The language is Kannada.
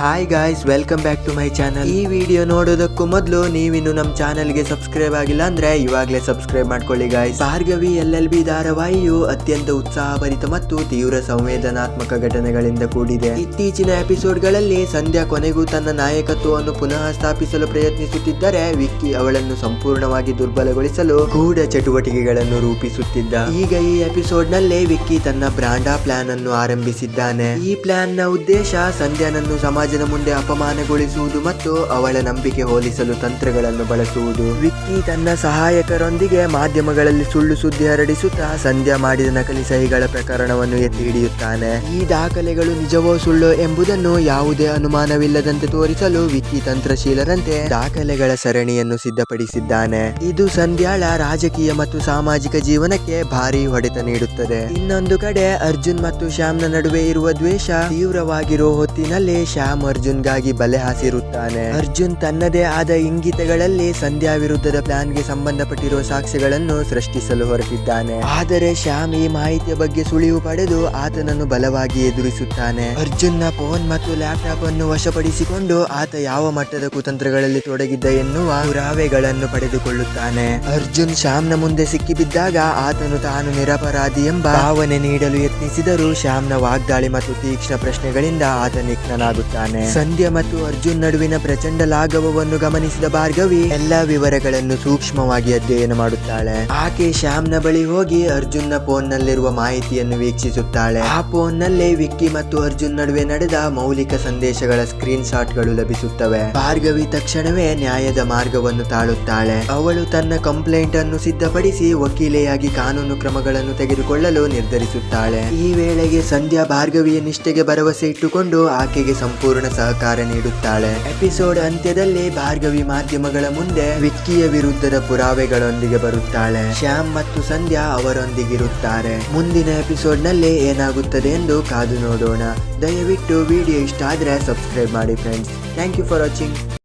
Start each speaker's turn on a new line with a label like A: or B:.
A: Hi guys welcome back to my channel ಈ ವಿಡಿಯೋ ನೋಡೋದಕ್ಕೂ ಮೊದಲು ನೀವಿನ್ನು ನಮ್ಮ ಚಾನಲ್ಗೆ ಸಬ್ಸ್ಕ್ರೈಬ್ ಆಗಿಲ್ಲ ಅಂದ್ರೆ ಇವಾಗಲೇ ಸಬ್ಸ್ಕ್ರೈಬ್ ಮಾಡ್ಕೊಳ್ಳಿ guys Bhargavi, L L B, ಧಾರಾವಾಹಿಯು ಅತ್ಯಂತ ಉತ್ಸಾಹಭರಿತ ಮತ್ತು ತೀವ್ರ ಸಂವೇದನಾತ್ಮಕ ಘಟನೆಗಳಿಂದ ಕೂಡಿದೆ. ಇತ್ತೀಚಿನ ಎಪಿಸೋಡ್ಗಳಲ್ಲಿ ಸಂಧ್ಯಾ ಕೊನೆಗೂ ತನ್ನ ನಾಯಕತ್ವವನ್ನು ಪುನಃ ಸ್ಥಾಪಿಸಲು ಪ್ರಯತ್ನಿಸುತ್ತಿದ್ದರೆ ವಿಕ್ಕಿ ಅವಳನ್ನು ಸಂಪೂರ್ಣವಾಗಿ ದುರ್ಬಲಗೊಳಿಸಲು ಗೂಢ ಚಟುವಟಿಕೆಗಳನ್ನು ರೂಪಿಸುತ್ತಿದ್ದ. ಈಗ ಈ ಎಪಿಸೋಡ್ ನಲ್ಲೇ ವಿಕ್ಕಿ ತನ್ನ ಬ್ರಾಂಡಾ ಪ್ಲಾನ್ ಅನ್ನು ಆರಂಭಿಸಿದ್ದಾನೆ. ಈ ಪ್ಲಾನ್ನ ಉದ್ದೇಶ ಸಂಧ್ಯಾನನ್ನು ಸಮಾಜದ ಮುಂದೆ ಅಪಮಾನಗೊಳಿಸುವುದು ಮತ್ತು ಅವಳ ನಂಬಿಕೆ ಹೋಲಿಸಲು ತಂತ್ರಗಳನ್ನು ಬಳಸುವುದು. ವಿಕ್ಕಿ ತನ್ನ ಸಹಾಯಕರೊಂದಿಗೆ ಮಾಧ್ಯಮಗಳಲ್ಲಿ ಸುಳ್ಳು ಸುದ್ದಿ ಹರಡಿಸುತ್ತಾ ಸಂಧ್ಯಾ ಮಾಡಿದ ನಕಲಿ ಸಹಿಗಳ ಪ್ರಕರಣವನ್ನು ಎತ್ತಿ ಹಿಡಿಯುತ್ತಾನೆ. ಈ ದಾಖಲೆಗಳು ನಿಜವೋ ಸುಳ್ಳೋ ಎಂಬುದನ್ನು ಯಾವುದೇ ಅನುಮಾನವಿಲ್ಲದಂತೆ ತೋರಿಸಲು ವಿಕ್ಕಿ ತಂತ್ರಶೀಲರಂತೆ ದಾಖಲೆಗಳ ಸರಣಿಯನ್ನು ಸಿದ್ಧಪಡಿಸಿದ್ದಾನೆ. ಇದು ಸಂಧ್ಯಾಳ ರಾಜಕೀಯ ಮತ್ತು ಸಾಮಾಜಿಕ ಜೀವನಕ್ಕೆ ಭಾರಿ ಹೊಡೆತ ನೀಡುತ್ತದೆ. ಇನ್ನೊಂದು ಕಡೆ ಅರ್ಜುನ್ ಮತ್ತು ಶ್ಯಾಮ್ನ ನಡುವೆ ಇರುವ ದ್ವೇಷ ತೀವ್ರವಾಗಿರುವ ಹೊತ್ತಿನಲ್ಲಿ ಶ್ಯಾಮ್ ಅರ್ಜುನ್ಗಾಗಿ ಬಲೆ ಹಾಸಿರುತ್ತಾನೆ. ಅರ್ಜುನ್ ತನ್ನದೇ ಆದ ಇಂಗಿತಗಳಲ್ಲಿ ಸಂಧ್ಯಾ ವಿರುದ್ಧದ ಪ್ಲಾನ್ಗೆ ಸಂಬಂಧಪಟ್ಟಿರುವ ಸಾಕ್ಷ್ಯಗಳನ್ನು ಸೃಷ್ಟಿಸಲು ಹೊರಟಿದ್ದಾನೆ. ಆದರೆ ಶ್ಯಾಮ್ ಈ ಮಾಹಿತಿಯ ಬಗ್ಗೆ ಸುಳಿವು ಪಡೆದು ಆತನನ್ನು ಬಲವಾಗಿ ಎದುರಿಸುತ್ತಾನೆ. ಅರ್ಜುನ್ನ ಫೋನ್ ಮತ್ತು ಲ್ಯಾಪ್ಟಾಪ್ ಅನ್ನು ವಶಪಡಿಸಿಕೊಂಡು ಆತ ಯಾವ ಮಟ್ಟದ ಕುತಂತ್ರಗಳಲ್ಲಿ ತೊಡಗಿದ್ದ ಎನ್ನುವ ಪುರಾವೆಗಳನ್ನು ಪಡೆದುಕೊಳ್ಳುತ್ತಾನೆ. ಅರ್ಜುನ್ ಶ್ಯಾಮ್ನ ಮುಂದೆ ಸಿಕ್ಕಿಬಿದ್ದಾಗ ಆತನು ತಾನು ನಿರಪರಾಧಿ ಎಂಬ ಭಾವನೆ ನೀಡಲು ಯತ್ನಿಸಿದರೂ ಶ್ಯಾಮ್ನ ವಾಗ್ದಾಳಿ ಮತ್ತು ತೀಕ್ಷ್ಣ ಪ್ರಶ್ನೆಗಳಿಂದ ಆತ ನಿಗ್ನಾಗುತ್ತಾನೆ ಸಂಧ್ಯಾ ಮತ್ತು ಅರ್ಜುನ್ ನಡುವಿನ ಪ್ರಚಂಡ ಲಾಘವವನ್ನು ಗಮನಿಸಿದ ಭಾರ್ಗವಿ ಎಲ್ಲಾ ವಿವರಗಳನ್ನು ಸೂಕ್ಷ್ಮವಾಗಿ ಅಧ್ಯಯನ ಮಾಡುತ್ತಾಳೆ. ಆಕೆ ಶ್ಯಾಮ್ನ ಬಳಿ ಹೋಗಿ ಅರ್ಜುನ್ನ ಫೋನ್ ನಲ್ಲಿರುವ ಮಾಹಿತಿಯನ್ನು ವೀಕ್ಷಿಸುತ್ತಾಳೆ. ಆ ಫೋನ್ನಲ್ಲಿ ವಿಕ್ಕಿ ಮತ್ತು ಅರ್ಜುನ್ ನಡುವೆ ನಡೆದ ಮೌಲಿಕ ಸಂದೇಶಗಳ ಸ್ಕ್ರೀನ್ ಶಾಟ್ಗಳು ಲಭಿಸುತ್ತವೆ. ಭಾರ್ಗವಿ ತಕ್ಷಣವೇ ನ್ಯಾಯದ ಮಾರ್ಗವನ್ನು ತಾಳುತ್ತಾಳೆ. ಅವಳು ತನ್ನ ಕಂಪ್ಲೇಂಟ್ ಅನ್ನು ಸಿದ್ಧಪಡಿಸಿ ವಕೀಲೆಯಾಗಿ ಕಾನೂನು ಕ್ರಮಗಳನ್ನು ತೆಗೆದುಕೊಳ್ಳಲು ನಿರ್ಧರಿಸುತ್ತಾಳೆ. ಈ ವೇಳೆಗೆ ಸಂಧ್ಯಾ ಭಾರ್ಗವಿಯ ನಿಷ್ಠೆಗೆ ಭರವಸೆ ಇಟ್ಟುಕೊಂಡು ಆಕೆಗೆ ಸಂಪೂರ್ಣ ಸಹಕಾರ ನೀಡುತ್ತಾಳೆ. ಎಪಿಸೋಡ್ ಅಂತ್ಯದಲ್ಲಿ ಭಾರ್ಗವಿ ಮಾಧ್ಯಮಗಳ ಮುಂದೆ ವಿಕ್ಕಿಯ ವಿರುದ್ಧದ ಪುರಾವೆಗಳೊಂದಿಗೆ ಬರುತ್ತಾಳೆ. ಶ್ಯಾಮ್ ಮತ್ತು ಸಂಧ್ಯಾ ಅವರೊಂದಿಗಿರುತ್ತಾರೆ. ಮುಂದಿನ ಎಪಿಸೋಡ್ನಲ್ಲಿ ಏನಾಗುತ್ತದೆ ಎಂದು ಕಾದು ನೋಡೋಣ. ದಯವಿಟ್ಟು ವಿಡಿಯೋ ಇಷ್ಟ ಆದ್ರೆ ಸಬ್ಸ್ಕ್ರೈಬ್ ಮಾಡಿ friends thank you for watching